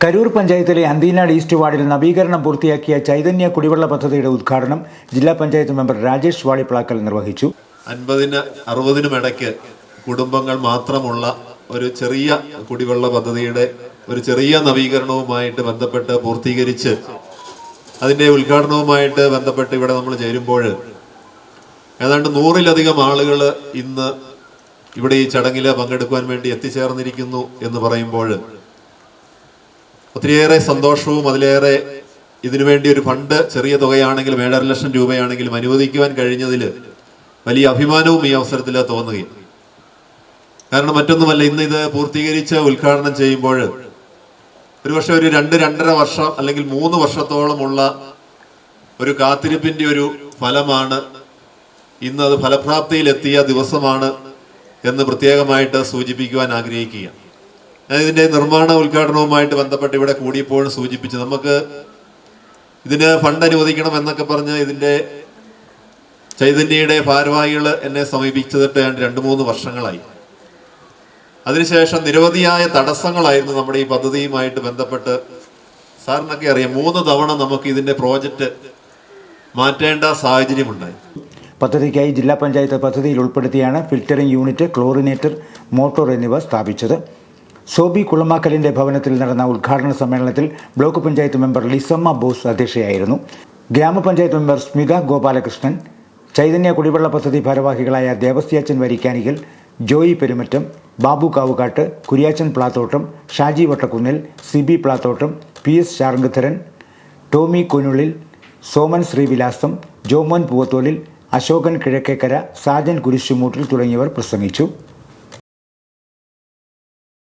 കരൂർ പഞ്ചായത്തിലെ അന്തീനാട് ഈസ്റ്റ് വാർഡിൽ നവീകരണം പൂർത്തിയാക്കിയ ചൈതന്യ കുടിവെള്ള പദ്ധതിയുടെ ഉദ്ഘാടനം ജില്ലാ പഞ്ചായത്ത് മെമ്പർ രാജേഷ് വാളിപ്ലാക്കൽ നിർവഹിച്ചു. അൻപതിന് അറുപതിനും ഇടയ്ക്ക് കുടുംബങ്ങൾ മാത്രമുള്ള ഒരു ചെറിയ കുടിവെള്ള പദ്ധതിയുടെ ഒരു ചെറിയ നവീകരണവുമായിട്ട് ബന്ധപ്പെട്ട് പൂർത്തീകരിച്ച് അതിന്റെ ഉദ്ഘാടനവുമായിട്ട് ബന്ധപ്പെട്ട് ഇവിടെ നമ്മൾ ചേരുമ്പോൾ ഏതാണ്ട് നൂറിലധികം ആളുകൾ ഇന്ന് ഇവിടെ ഈ ചടങ്ങിൽ പങ്കെടുക്കുവാൻ വേണ്ടി എത്തിച്ചേർന്നിരിക്കുന്നു എന്ന് പറയുമ്പോൾ ഒത്തിരിയേറെ സന്തോഷവും അതിലേറെ ഇതിനുവേണ്ടി ഒരു ഫണ്ട് ചെറിയ തുകയാണെങ്കിലും ഏഴര ലക്ഷം രൂപയാണെങ്കിലും അനുവദിക്കുവാൻ കഴിഞ്ഞതിൽ വലിയ അഭിമാനവും ഈ അവസരത്തിൽ തോന്നുകയും കാരണം മറ്റൊന്നുമല്ല ഇന്ന് ഇത് പൂർത്തീകരിച്ച് ഉദ്ഘാടനം ചെയ്യുമ്പോൾ ഒരുപക്ഷെ ഒരു രണ്ട് രണ്ടര വർഷം അല്ലെങ്കിൽ മൂന്ന് വർഷത്തോളമുള്ള ഒരു കാത്തിരിപ്പിന്റെ ഒരു ഫലമാണ് ഇന്ന് അത് ഫലപ്രാപ്തിയിലെത്തിയ ദിവസമാണ് എന്ന് പ്രത്യേകമായിട്ട് സൂചിപ്പിക്കുവാൻ ആഗ്രഹിക്കുക ഞാൻ ഇതിന്റെ നിർമ്മാണ ഉദ്ഘാടനവുമായിട്ട് ബന്ധപ്പെട്ട് ഇവിടെ കൂടിയപ്പോഴും സൂചിപ്പിച്ചു നമുക്ക് ഇതിന് ഫണ്ട് അനുവദിക്കണം എന്നൊക്കെ പറഞ്ഞ് ഇതിന്റെ ചൈതന്യയുടെ ഭാരവാഹികൾ എന്നെ സമീപിച്ചതിട്ട് രണ്ട് മൂന്ന് വർഷങ്ങളായി. അതിനുശേഷം നിരവധിയായ തടസ്സങ്ങളായിരുന്നു നമ്മുടെ ഈ പദ്ധതിയുമായിട്ട് ബന്ധപ്പെട്ട്. സാറിനൊക്കെ അറിയാം മൂന്ന് തവണ നമുക്ക് ഇതിന്റെ പ്രോജക്റ്റ് മാറ്റേണ്ട സാഹചര്യമുണ്ടായി. പദ്ധതിക്കായി ജില്ലാ പഞ്ചായത്ത് പദ്ധതിയിൽ ഉൾപ്പെടുത്തിയാണ് ഫിൽറ്ററിംഗ് യൂണിറ്റ് ക്ലോറിനേറ്റർ മോട്ടോർ എന്നിവ സ്ഥാപിച്ചത്. സോബി കുളമാക്കലിന്റെ ഭവനത്തിൽ നടന്ന ഉദ്ഘാടന സമ്മേളനത്തിൽ ബ്ലോക്ക് പഞ്ചായത്ത് മെമ്പർ ലിസമ്മ ബോസ് അധ്യക്ഷയായിരുന്നു. ഗ്രാമപഞ്ചായത്ത് മെമ്പർ സ്മിത ഗോപാലകൃഷ്ണൻ ചൈതന്യ കുടിവെള്ള പദ്ധതി ഭാരവാഹികളായ ദേവസ്യാച്ചൻ വരിക്കാനികൽ ജോയി പെരുമറ്റം ബാബു കാവുകാട്ട് കുര്യാച്ചൻ പ്ലാത്തോട്ടം ഷാജി വട്ടക്കുന്നിൽ സിബി പ്ലാത്തോട്ടം പി എസ് ശാർഗധരൻ ടോമി കുനുള്ളിൽ സോമൻ ശ്രീവിലാസം ജോമോൻ പൂവത്തോലിൽ അശോകൻ കിഴക്കേക്കര സാജൻ കുരിശുമൂട്ടിൽ തുടങ്ങിയവർ പ്രസംഗിച്ചു.